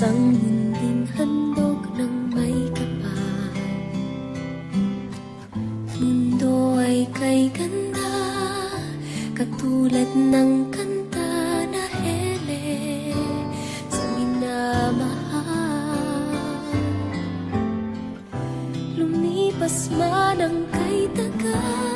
Isang munding handog ng may kapal. Mundo ay kay ganda Katulad ng kanta na hele Sa minamahal. Lumipas man ang kay tagal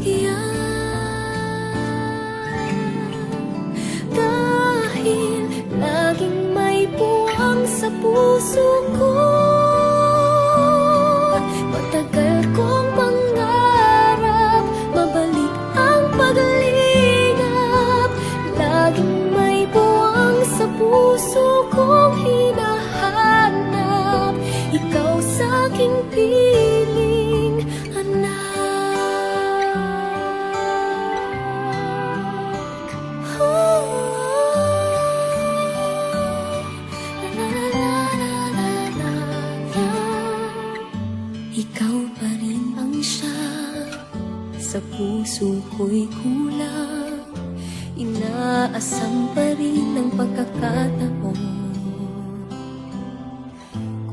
pagbigyan Dahil laging may puwang sa puso ko. Matagal kong pangarap Mabalik ang paglingap. Laging may buwang sa puso kong Sa puso ko'y kulang. Inaasam pa rin ang pagkakataon.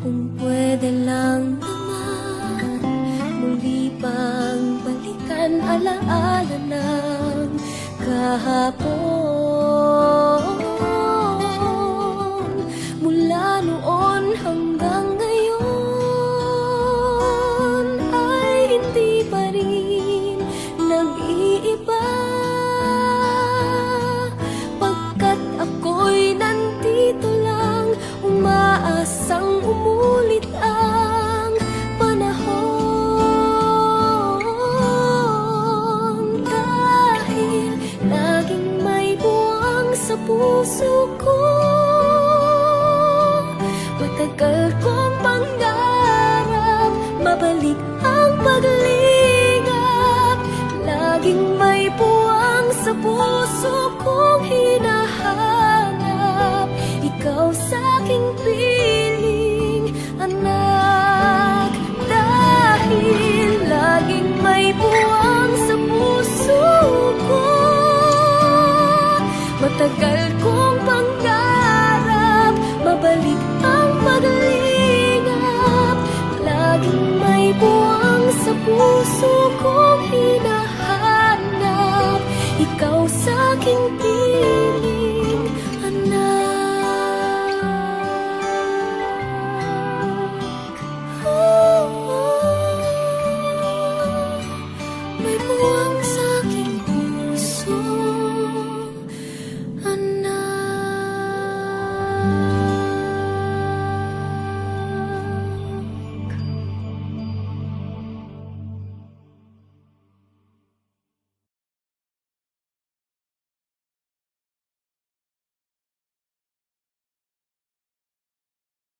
Kung pwede lang naman Muli pang balikan alaala ng kahapon puso ko. Matagal kong pangarap Mabalik ang paglingap Laging may buwang sa puso kong hinahanap. Ikaw sa aking piling, anak. Dahil laging may buwang sa puso ko. Matagal puso kong hinahanap. Ikaw sa aking puso